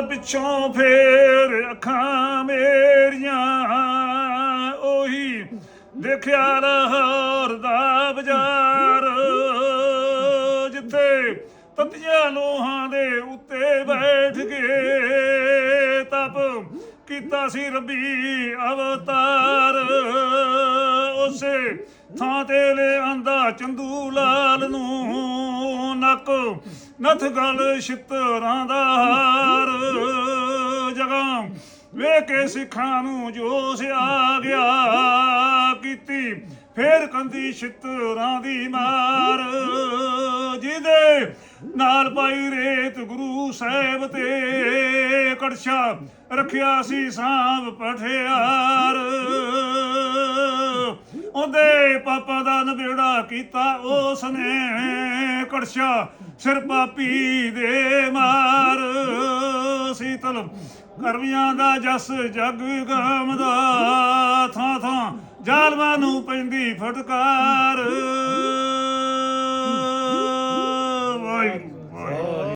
ਪਿੱਛੋਂ ਫੇਰ ਅੱਖਾਂ ਮੇਰੀਆਂ ਉਹੀ ਦੇਖਿਆ ਲਾਹੌਰ ਦਾ ਬਾਜ਼ਾਰ, ਜਿੱਥੇ ਤਤੀਆਂ ਲੋਹਾਂ ਦੇ ਉੱਤੇ ਬੈਠ ਕੇ ਤਪ ਕੀਤਾ ਸੀ ਰੱਬੀ ਅਵਤਾਰ। ਉਸੇ ਥਾਂ ਤੇ ਲੈ ਆਂਦਾ ਚੰਦੂ ਲਾਲ ਨੂੰ, ਨੱਕ ਨਥ ਗਲ ਛਿੱਤਰਾਂ ਦਾ ਵੇਖ ਕੇ ਸਿੱਖਾਂ ਨੂੰ ਜੋਸ਼ ਆ ਗਿਆ ਕੀਤੀ, ਫੇਰ ਕੰਦੀ ਛਿੱਤਰਾਂ ਦੀ ਮਾਰ। ਜਿਹਦੇ ਨਾਲ ਪਾਈ ਰੇਤ ਗੁਰੂ ਸਾਹਿਬ ਤੇ ਕੜਛਾ ਰੱਖਿਆ ਸੀ ਸਾਂਭ ਪਠਿਆਰ। ਉਹਦੇ ਪਾਪਾ ਦਾ ਨਬੇੜਾ ਕੀਤਾ, ਉਸ ਨੇ ਕੜਛਾ ਸਿਰ ਪਾਪੀ ਦੇ ਮਾਰ। ਤਲਬ ਕਰਮੀਆਂ ਦਾ ਜਸ ਜਗ ਗਮਦਾ ਥਾਂ ਥਾਂ ਜ਼ਾਲਮਾਂ ਨੂੰ ਪੈਂਦੀ ਫਟਕਾਰ।